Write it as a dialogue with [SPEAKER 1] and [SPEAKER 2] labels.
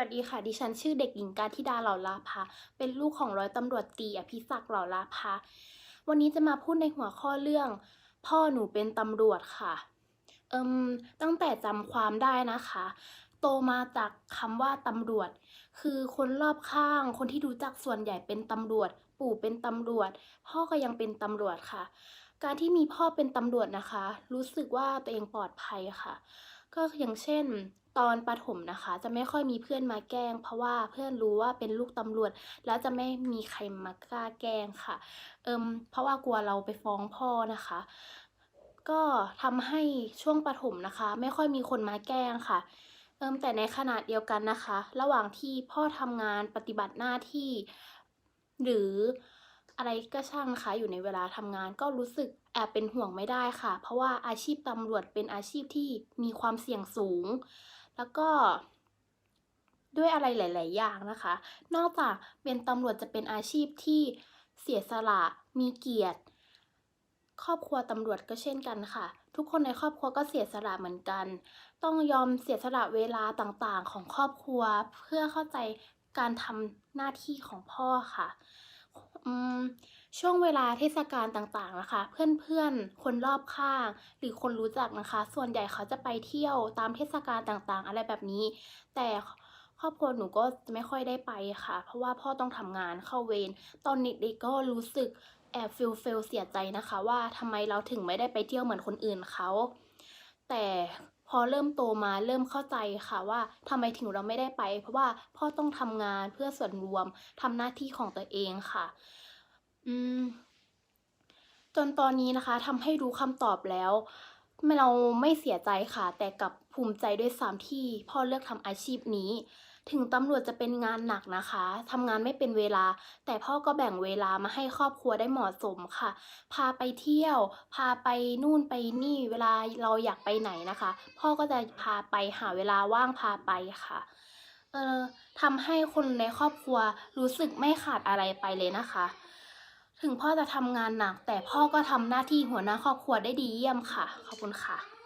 [SPEAKER 1] สวัสดีค่ะ ดิฉันชื่อเด็กหญิงการธิดาเหล่าลาภาเป็นลูกของร้อยตำรวจตรีอภิศักดิ์เหล่าลาภาวันนี้จะมาพูดในหัวข้อเรื่อง พ่อหนูเป็นตำรวจค่ะ เอิมตั้งแต่จำความได้นะคะ โตมาจากคำว่าตำรวจ คือคนรอบข้าง คนที่รู้จักส่วนใหญ่เป็นตำรวจ ปู่เป็นตำรวจ พ่อก็ยังเป็นตำรวจค่ะ การที่มีพ่อเป็นตำรวจนะคะ รู้สึกว่าตัวเองปลอดภัยค่ะ ก็อย่างเช่น ตอนประถมนะคะ จะไม่ค่อยมีเพื่อนมาแกล้ง เพราะว่าเพื่อนรู้ว่าเป็นลูกตำรวจ แล้วจะไม่มีใครมากล้าแกล้งค่ะ เอิมเพราะว่ากลัวเราไปฟ้องพ่อนะคะ ก็ทำให้ช่วงประถมนะคะ ไม่ค่อยมีคนมาแกล้งค่ะ เอิมแต่ในขณะเดียวกันนะคะ ระหว่างที่พ่อทำงานปฏิบัติหน้าที่ หรืออะไรก็ช่างนะคะอยู่ในเวลาทำงานก็รู้สึกแอบเป็นห่วงไม่ได้ค่ะ เพราะว่าอาชีพตำรวจเป็นอาชีพที่มีความเสี่ยงสูง แล้วก็ด้วยอะไรหลาย ๆ อย่างนะคะ นอกจากเป็นตำรวจจะเป็นอาชีพที่เสียสละ มีเกียรติ ครอบครัวตำรวจก็เช่นกันค่ะ ทุกคนในครอบครัวก็เสียสละเหมือนกัน ต้องยอมเสียสละเวลาต่าง ๆ ของครอบครัว เพื่อเข้าใจการทำหน้าที่ของพ่อค่ะ ช่วงเวลาเทศกาลต่างๆนะคะ เพื่อนๆ คนรอบข้าง หรือคนรู้จักนะคะ ส่วนใหญ่เขาจะไปเที่ยวตามเทศกาลต่างๆ อะไรแบบนี้ แต่ครอบครัวหนูก็จะไม่ค่อยได้ไปค่ะ เพราะว่าพ่อต้องทำงานเข้าเวรตอนเด็กๆก็รู้สึกแอบฟีลๆเสียใจนะคะ ว่าทำไมเราถึงไม่ได้ไปเที่ยวเหมือนคนอื่นเขา แต่ พอเริ่มโตมาเริ่มเข้าใจค่ะว่าทำไมถึงเราไม่ได้ไป เพราะว่าพ่อต้องทำงานเพื่อส่วนรวมทำหน้าที่ของตัวเองค่ะ อืม จนตอนนี้นะคะทำให้รู้คำตอบแล้วเราไม่เสียใจค่ะ แต่กับภูมิใจด้วยซ้ำที่พ่อเลือกทำอาชีพนี้ ถึงตำรวจจะเป็นงานหนักนะคะทำงานไม่เป็นเวลา แต่พ่อก็แบ่งเวลามาให้ครอบครัวได้เหมาะสมค่ะ พาไปเที่ยว พาไปนู่นไปนี่เวลาเราอยากไปไหนนะคะ พ่อก็จะพาไปหาเวลาว่างพาไปค่ะเอ่อทำให้คนในครอบครัวรู้สึกไม่ขาดอะไรไปเลยนะคะ ถึงพ่อจะทำงานหนัก แต่พ่อก็ทำหน้าที่หัวหน้าครอบครัวได้ดีเยี่ยมค่ะ ขอบคุณค่ะ